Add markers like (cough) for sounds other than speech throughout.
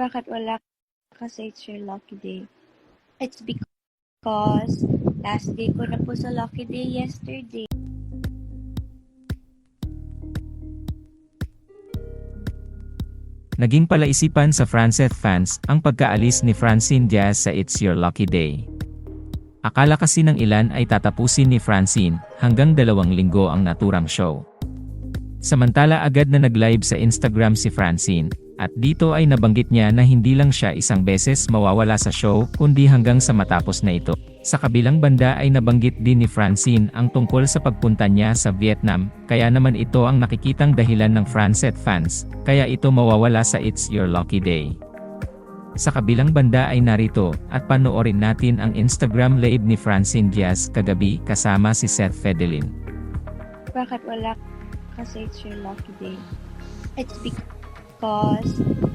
Bakit wala kasi it's your lucky day? It's because last day ko na po sa lucky day yesterday. Naging palaisipan sa Franceth fans ang pagkaalis ni Francine Diaz sa It's Your Lucky Day. Akala kasi ng ilan ay tatapusin ni Francine hanggang dalawang linggo ang naturang show. Samantala agad na nag-live sa Instagram si Francine, at dito ay nabanggit niya na hindi lang siya isang beses mawawala sa show kundi hanggang sa matapos na ito. Sa kabilang banda ay nabanggit din ni Francine ang tungkol sa pagpunta niya sa Vietnam, kaya naman ito ang nakikitang dahilan ng Francet fans, kaya ito mawawala sa It's Your Lucky Day. Sa kabilang banda ay narito, at panoorin natin ang Instagram live ni Francine Diaz kagabi kasama si Seth Fedelin. Bakit wala kasi it's your lucky day? It's because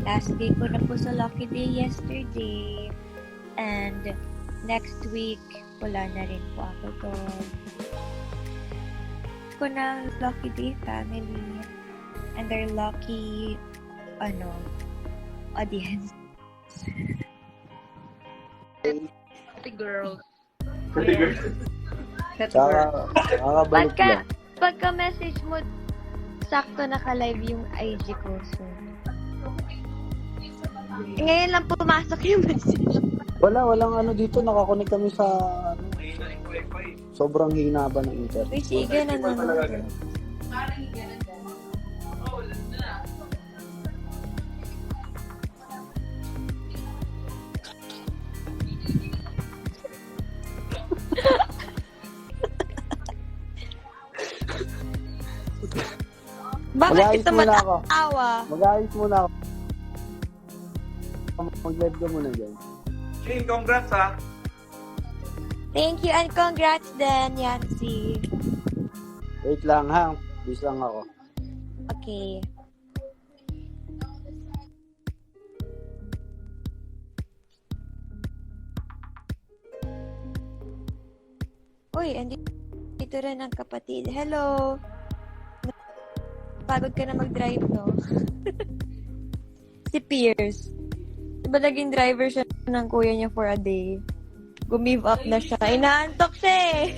last day ko na po sa lucky day yesterday. And next week, wala na rin po ako doon. Ko na lucky day family. And their lucky, ano, audience. Pretty girl. That's Tsaka, nakakabalik Pagka, lang. pagka message mo, sakto naka-live yung IG ko. So, ngayon lang pumasok yung message. Wala, walang ano dito. Nakakonek kami sa ano. Sobrang hina ba ng internet? Uy, sige, nanonood. Bakit Mag-ayos muna ako. matawa? Mag-ayos muna ako. Mag-live ka muna dyan. Ching, congrats ha! Thank you and congrats din, Yancy. Wait lang ha. Bis lang ako. Okay. Uy, andi dito rin ang kapatid. Hello! Pagod ka na mag-drive, no? (laughs) si Pierce. Diba naging driver siya ng kuya niya for a day? Gumive up na siya. Inaantok siya eh!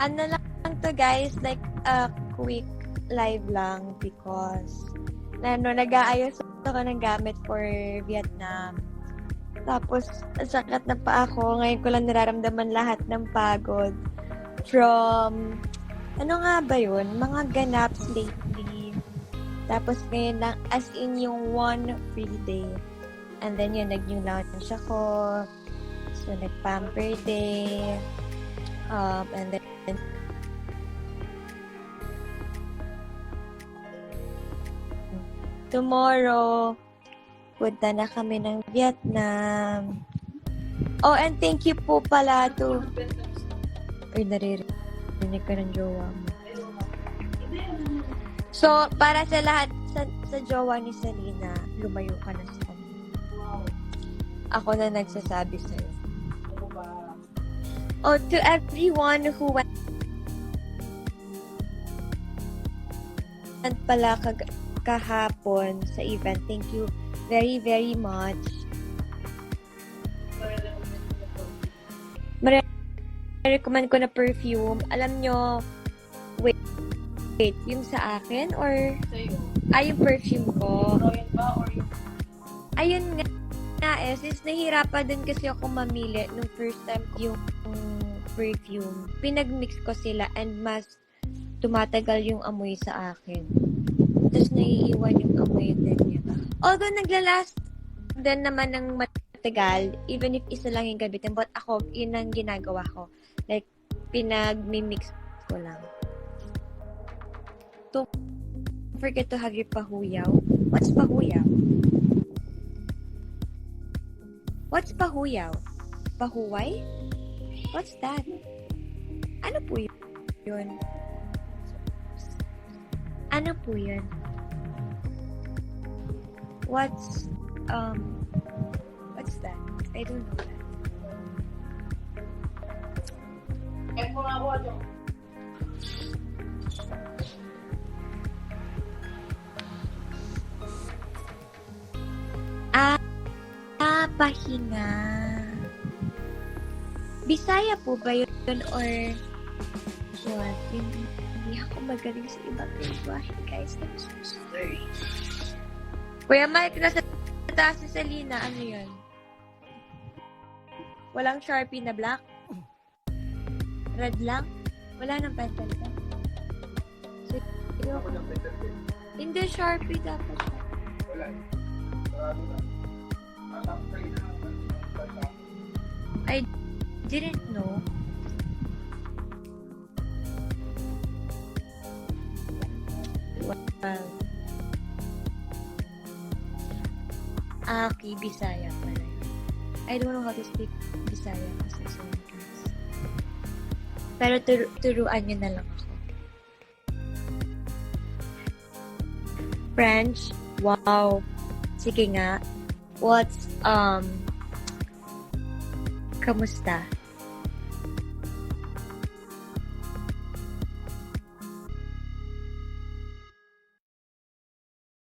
(laughs) ano lang to guys, like a quick live lang because ano, nag-aayos ako ng gamit for Vietnam. Tapos, sakat na pa ako. Ngayon ko lang nararamdaman lahat ng pagod from, ano nga ba yun? Mga ganaps lately. Tapos ngayon lang, as in yung one free day. And then yun, nag-new launch ako. So, nag-pamper day. Um, and then, tomorrow, punta na kami ng Vietnam. Oh, and thank you po pala to... Uy, naririnig ka ng jowa mo. So, para sa lahat, sa, sa jowa ni Salina, lumayo ka na sa kanya. Ako na nagsasabi sa'yo. Oh, to everyone who went pala kag kahapon sa event. Thank you very, very much. Recommend ko na perfume. Alam nyo, wait, wait, yung sa akin or Sa'yo. ay yung perfume ko? Royal ba or yung Ayun nga, nga eh, since nahirapan din kasi ako mamili nung first time ko yung perfume, pinag-mix ko sila and mas tumatagal yung amoy sa akin. Tapos naiiwan yung amoy din. Although naglalast din naman ng matagal, even if isa lang yung gabitin, but ako, yun ang ginagawa ko. Like, pinag-mix ko lang. Don't forget to have your pahuyaw. What's pahuyaw? What's pahuyaw? Pahuway? What's that? Ano po yun? Ano po yun? What's um what's that? I don't know that. Ah, ah, pahinga. Bisaya po ba yun or what? Hindi, hindi ako magaling sa ibang lingwahe, guys. I'm so sorry. Kuya Mike, nasa taas ni Selena, ano yun? Walang Sharpie na black? Red lang? Wala nang pencil pen? Sige, Hindi, Sharpie dapat. I didn't know. Wow. Aki, Bisaya pala. I don't know how to speak Bisaya kasi sorry guys. Pero turu- turuan nyo na lang ako. French? Wow. Sige nga. What's, um, kamusta?